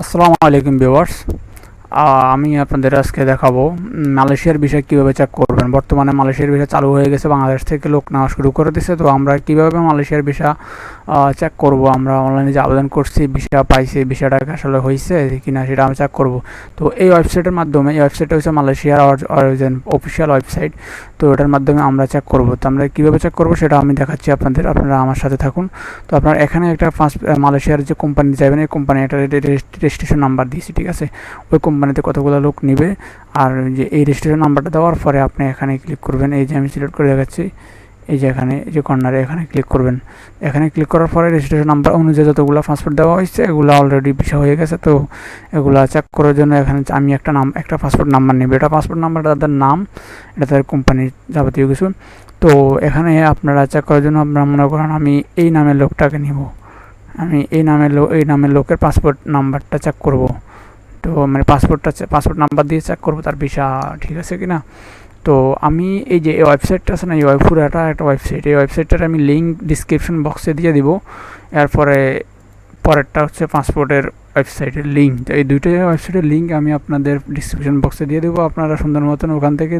আসসালামু আলাইকুম ভিউয়ার্স। আমি আপনাদের আজকে দেখাবো মালয়েশিয়ার বিষয় কীভাবে চেক করবেন। বর্তমানে মালয়েশিয়ার ভিসা চালু হয়ে গেছে, বাংলাদেশ থেকে লোক নেওয়া শুরু করে দিছে। তো আমরা কীভাবে মালয়েশিয়ার ভিসা চেক করব। আমরা অনলাইনে যে আবেদন করছি ভিসা পাইছি ভিসাটা আসলে হয়েছে কি না সেটা আমি চেক করব। তো এই ওয়েবসাইটের মাধ্যমে, এই ওয়েবসাইটটা হচ্ছে মালয়েশিয়ার অফিসিয়াল ওয়েবসাইট তো এটার মাধ্যমে আমরা চেক করব। তো আমরা কীভাবে চেক করব সেটা আমি দেখাচ্ছি আপনাদের, আপনারা আমার সাথে থাকুন। তো আপনার এখানে একটা ফার্স্ট মালয়েশিয়ার যে কোম্পানি যাবেন, এই কোম্পানি একটা রেজিস্ট্রেশন নাম্বার দিয়েছি, ঠিক আছে? ওই কোম্পানিতে কতগুলো লোক নেবে, আর যে এই রেজিস্ট্রেশন নাম্বারটা দেওয়ার পরে আপনি এখানে ক্লিক করবেন। এই যে আমি সিলেক্ট করে দেখাচ্ছি। এই যে এখানে যে কর্নারে এখানে ক্লিক করবেন। এখানে ক্লিক করার পরে রেজিস্ট্রেশন নাম্বার অনুযায়ী যতগুলো পাসপোর্ট দেওয়া হয়েছে, এগুলো অলরেডি বিষয় হয়ে গেছে। তো এগুলো চেক করার জন্য এখানে আমি একটা নাম, একটা পাসপোর্ট নাম্বার নেব। এটা পাসপোর্ট নাম্বার তাদের নাম, এটা তাদের কোম্পানির যাবতীয় কিছু। তো এখানে আপনারা চেক করার জন্য আপনারা মনে করেন আমি এই নামের লোকটাকে নিব। আমি এই নামের লোক এই নামের লোকের পাসপোর্ট নাম্বারটা চেক করব। তো মানে পাসপোর্টটা পাসপোর্ট নাম্বার দিয়ে চেক করব, তার ভিসা ঠিক আছে কি না তো আমি এই যে এই ওয়েবসাইটটা আছে না, এই পুরাটা একটা ওয়েবসাইট এই ওয়েবসাইটটার আমি লিঙ্ক ডিসক্রিপশন বক্সে দিয়ে দিব। এরপরে পরেরটা হচ্ছে পাসপোর্টের ওয়েবসাইটের লিঙ্ক তো এই দুইটাই ওয়েবসাইটের লিঙ্ক আমি আপনাদের ডিসক্রিপশন বক্সে দিয়ে দেবো। আপনারা সুন্দর মতন ওখান থেকে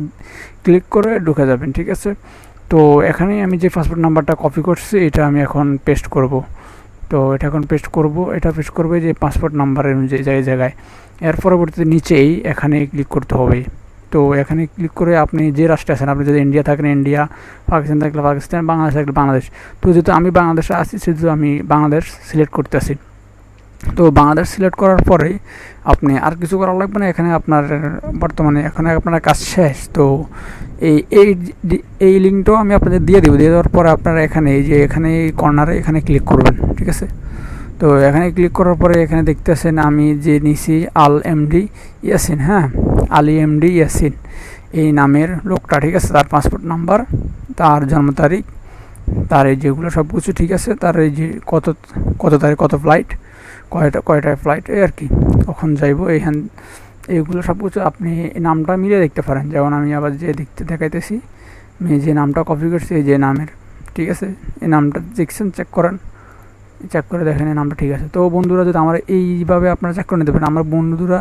ক্লিক করে ঢুকে যাবেন, ঠিক আছে? তো এখানে আমি যে পাসপোর্ট নাম্বারটা কপি করছি, এটা আমি এখন পেস্ট করব। তো এটা এখন পেস্ট করব, এটা পেস্ট করবে যে পাসপোর্ট নাম্বারের অনুযায়ী, জায়গায় এর পরবর্তীতে নিচেই এখানে ক্লিক করতে হবে তো এখানে ক্লিক করে আপনি যে রাষ্ট্রে আছেন, আপনি যদি ইন্ডিয়া থাকেন ইন্ডিয়া পাকিস্তান থাকলে পাকিস্তান বাংলাদেশ থাকলে বাংলাদেশ তো যেহেতু আমি বাংলাদেশে আছি, সেহেতু আমি বাংলাদেশ সিলেক্ট করতেছি তো বাংলাদেশ সিলেক্ট করার পরে আপনি আর কিছু করা লাগবে না, এখানে আপনার বর্তমানে এখানে আপনার কাজ শেষ। তো এই এই এই লিঙ্কটাও আমি আপনাদের দিয়ে দেবো। দিয়ে দেওয়ার পরে আপনারা এখানে এই যে এখানে এই কর্নারে এখানে ক্লিক করবেন, ঠিক আছে? তো এখানে ক্লিক করার পরে এখানে দেখতেছেন আমি যে নিছি আল এমডি ইয়াসিন হ্যাঁ? আলী এমডি ইয়াসিন। এই নামের লোকটা, ঠিক আছে? তার পাসপোর্ট নাম্বার তার জন্ম তারিখ, তার এই যেগুলো সব কিছু, ঠিক আছে? তার এই যে কত কত তারিখ, কত ফ্লাইট কয়টা কয়টায় ফ্লাইট এই আর কি। কখন যাইব, এইখান, এইগুলো সব কিছু আপনি নামটা মিলিয়ে দেখতে পারেন। যেমন আমি আবার যে দেখতে দেখাইতেছি, আমি যে নামটা কপি করছি, এই যে নামের, ঠিক আছে? এই নামটা দেখছেন চেক করেন। চেক করে দেখেন এই নামটা ঠিক আছে। তো বন্ধুরা, যদি আমার এইভাবে আপনারা চেক করে নিতে পারেন, আমার বন্ধুরা,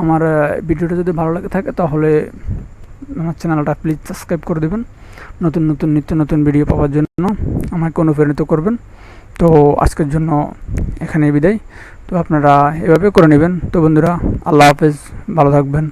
আমার ভিডিওটা যদি ভালো লাগে থাকে, তাহলে আমার চ্যানেলটা প্লিজ সাবস্ক্রাইব করে দেবেন। নতুন নতুন, নিত্য নতুন ভিডিও পাওয়ার জন্য আমাকে অনুপ্রাণিত করবেন। তো আজকের জন্য এখানে বিদায়। তো আপনারা এভাবে করে নেবেন। তো বন্ধুরা, আল্লাহ হাফেজ, ভালো থাকবেন।